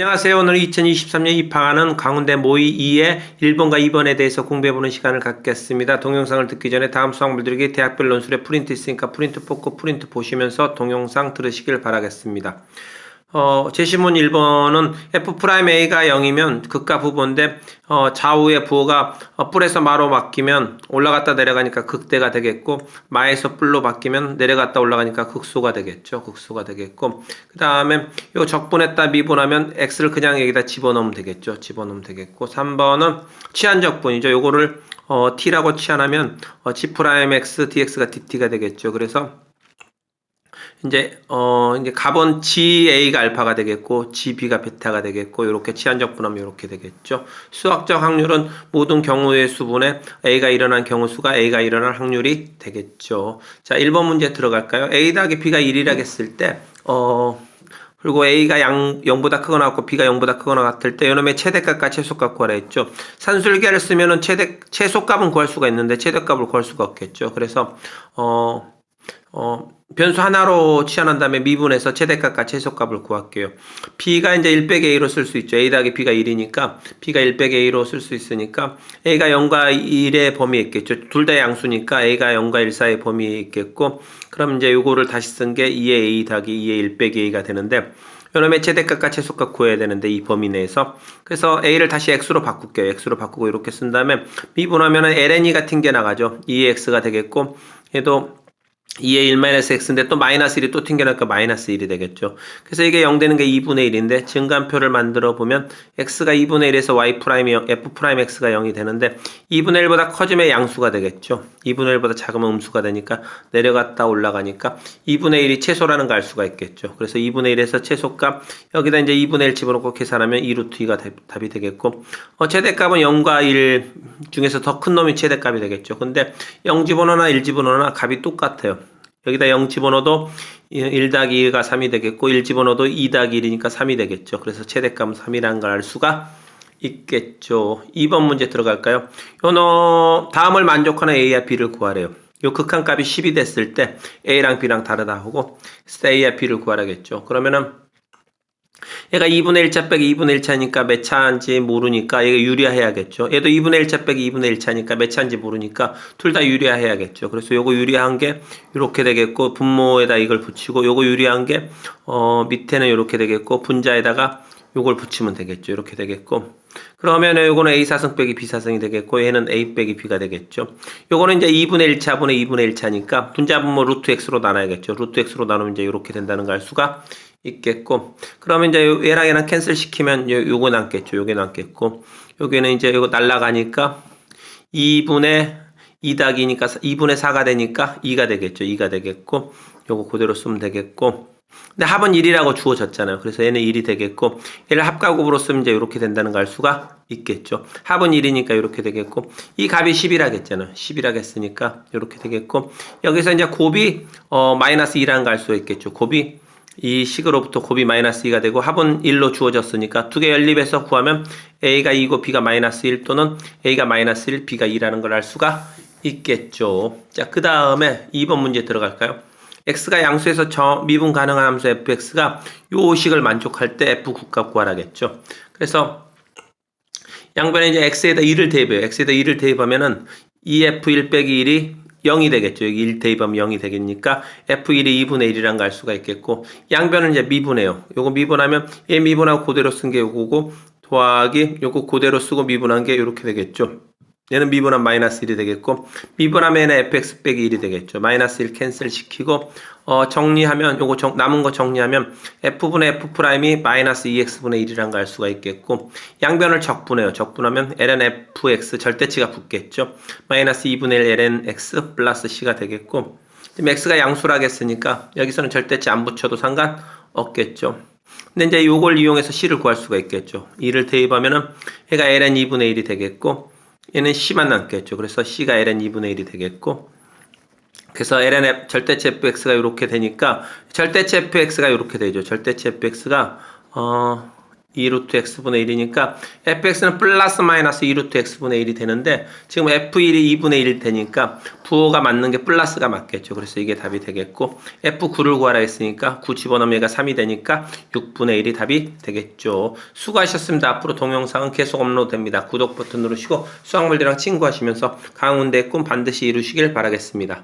안녕하세요. 오늘 2023년 입학하는 강원대 모의 2의 1번과 2번에 대해서 공부해보는 시간을 갖겠습니다. 동영상을 듣기 전에 다음 수학물들에게 대학별 논술에 프린트 있으니까 프린트 뽑고 프린트 보시면서 동영상 들으시길 바라겠습니다. 어, 제시문 1번은 f'a가 0이면 극과 부호인데 어, 좌우의 부호가 어, 뿔에서 마로 바뀌면 올라갔다 내려가니까 극대가 되겠고 마에서 뿔로 바뀌면 내려갔다 올라가니까 극소가 되겠죠. 극소가 되겠고 그 다음에 요 적분했다 미분하면 x를 그냥 여기다 집어넣으면 되겠죠. 집어넣으면 되겠고 3번은 치환적분이죠. 요거를 어, t라고 치환하면 어, g'(x) dx가 dt가 되겠죠. 그래서 이제 어 이제 가본 GA가 알파가 되겠고 GB가 베타가 되겠고 이렇게 치환적 분하면 이렇게 되겠죠. 수학적 확률은 모든 경우의 수분에 A가 일어난 경우 수가 A가 일어날 확률이 되겠죠. 자, 1번 문제 들어갈까요? A 더하기 B가 1이라 했을 때 어 그리고 A가 양 0보다 크거나 같고 B가 0보다 크거나 같을 때 요놈의 최대값과 최소값 구하라 했죠. 산술계를 쓰면은 최대 최소값은 구할 수가 있는데 최대값을 구할 수가 없겠죠. 그래서 어 어, 변수 하나로 치환한 다음에 미분해서 최대값과 최소값을 구할게요. b가 이제 1 빼기 a로 쓸 수 있죠. a 더하기 b가 1이니까 b가 1 빼기 a로 쓸 수 있으니까 a가 0과 1의 범위에 있겠죠. 둘 다 양수니까 a가 0과 1 사이의 범위에 있겠고 그럼 이제 요거를 다시 쓴 게 2의 a 더하기 2의 1 빼기 a가 되는데 요놈의 최대값과 최소값 구해야 되는데 이 범위 내에서 그래서 a를 다시 x로 바꿀게요. x로 바꾸고 이렇게 쓴 다음에 미분하면은 ln이 같은 게 나가죠. 2x가 되겠고 얘도 2의 1-x인데 또 마이너스 1이 또 튕겨나니까 마이너스 1이 되겠죠. 그래서 이게 0 되는 게 2분의 1인데 증간표를 만들어 보면 x가 2분의 1에서 y 프라임이 0, f 프라임 x가 0이 되는데 2분의 1보다 커지면 양수가 되겠죠. 2분의 1보다 작으면 음수가 되니까 내려갔다 올라가니까 2분의 1이 최소라는 걸 알 수가 있겠죠. 그래서 2분의 1에서 최소값 여기다 이제 2분의 1 집어넣고 계산하면 2루트 2가 답이 되겠고 어, 최대값은 0과 1 중에서 더 큰 놈이 최대값이 되겠죠. 근데 0 집어넣으나 1 집어넣으나 값이 똑같아요. 여기다 0 집어넣어도 1 더하기 2가 3이 되겠고 1 집어넣어도 2 더하기 1이니까 3이 되겠죠. 그래서 최대값은 3이라는 걸 알 수가 있겠죠. 2번 문제 들어갈까요? 요노 다음을 만족하는 A와 B를 구하래요. 요 극한 값이 10이 됐을 때 A랑 B랑 다르다 하고 A와 B를 구하라겠죠. 그러면은 얘가 2분의 1차 빼기 2분의 1차니까 몇 차인지 모르니까 얘가 유리화해야겠죠. 얘도 2분의 1차 빼기 2분의 1차니까 몇 차인지 모르니까 둘 다 유리화해야겠죠. 그래서 요거 유리한 게 이렇게 되겠고 분모에다 이걸 붙이고 요거 유리한 게 어, 밑에는 이렇게 되겠고 분자에다가 요걸 붙이면 되겠죠. 이렇게 되겠고 그러면 요거는 A4승 빼기 B사승이 되겠고 얘는 A 빼기 B가 되겠죠. 요거는 이제 2분의 1차분의 2분의 1차니까 분자 분모 루트 X로 나눠야겠죠. 루트 X로 나누면 이제 이렇게 된다는 걸 알 수가 있겠고 그러면 이제 얘랑 얘랑 캔슬 시키면 요, 요거 남겠죠. 요게 남겠고 여기는 이제 요거 날라가니까 2분의 2 더하기니까 2분의 4가 되니까 2가 되겠죠. 2가 되겠고 요거 그대로 쓰면 되겠고. 근데 합은 1이라고 주어졌잖아요. 그래서 얘는 1이 되겠고 얘를 합가곱으로 쓰면 이제 이렇게 된다는 걸 알 수가 있겠죠. 합은 1이니까 이렇게 되겠고 이 값이 10이라겠잖아요 10이라겠으니까 이렇게 되겠고 여기서 이제 곱이 어 마이너스 2라는 걸 알 수 있겠죠. 곱이 이 식으로부터 곱이 마이너스 2가 되고 합은 1로 주어졌으니까 두 개 연립해서 구하면 a가 2고 b가 마이너스 1 또는 a가 마이너스 1, b가 2라는 걸 알 수가 있겠죠. 자, 그 다음에 2번 문제 들어갈까요? x가 양수에서 저 미분 가능한 함수 fx가 요 식을 만족할 때 f 국값 구하라겠죠. 그래서 양변에 이제 x에다 2를 대입해요. x에다 2를 대입하면은 2f1 빼기 1이 0이 되겠죠. 여기 1 대입하면 0이 되겠니까 F1이 2분의 1이란 걸알 수가 있겠고 양변은 이제 미분해요. 요거 미분하면 얘 미분하고 그대로 쓴 게 요거고 더하기 요거 그대로 쓰고 미분한 게 이렇게 되겠죠. 얘는 미분하면 마이너스 1이 되겠고 미분하면 fx 빼기 1이 되겠죠. 마이너스 1 캔슬 시키고 어, 정리하면 요거 정, 남은 거 정리하면 f분의 f 프라임이 마이너스 2x분의 1이란 걸 알 수가 있겠고 양변을 적분해요. 적분하면 ln fx 절대치가 붙겠죠. 마이너스 2분의 1 ln x 플러스 c가 되겠고 지금 x가 양수라겠으니까 여기서는 절대치 안 붙여도 상관 없겠죠. 근데 이제 요걸 이용해서 c를 구할 수가 있겠죠. 2를 대입하면은 얘가 ln 2분의 1이 되겠고 얘는 c만 남겠죠. 그래서 c가 ln 2분의 1이 되겠고 그래서 ln 절대치 fx가 이렇게 되니까 절대치 fx가 이렇게 되죠. 절대치 fx가 어 2루트 x분의 1이니까 fx는 플러스 마이너스 2루트 x분의 1이 되는데 지금 f1이 2분의 1일 테니까 부호가 맞는 게 플러스가 맞겠죠. 그래서 이게 답이 되겠고 f9를 구하라 했으니까 9 집어넣으면 얘가 3이 되니까 6분의 1이 답이 되겠죠. 수고하셨습니다. 앞으로 동영상은 계속 업로드됩니다. 구독 버튼 누르시고 수학물들이랑 친구하시면서 강운대의 꿈 반드시 이루시길 바라겠습니다.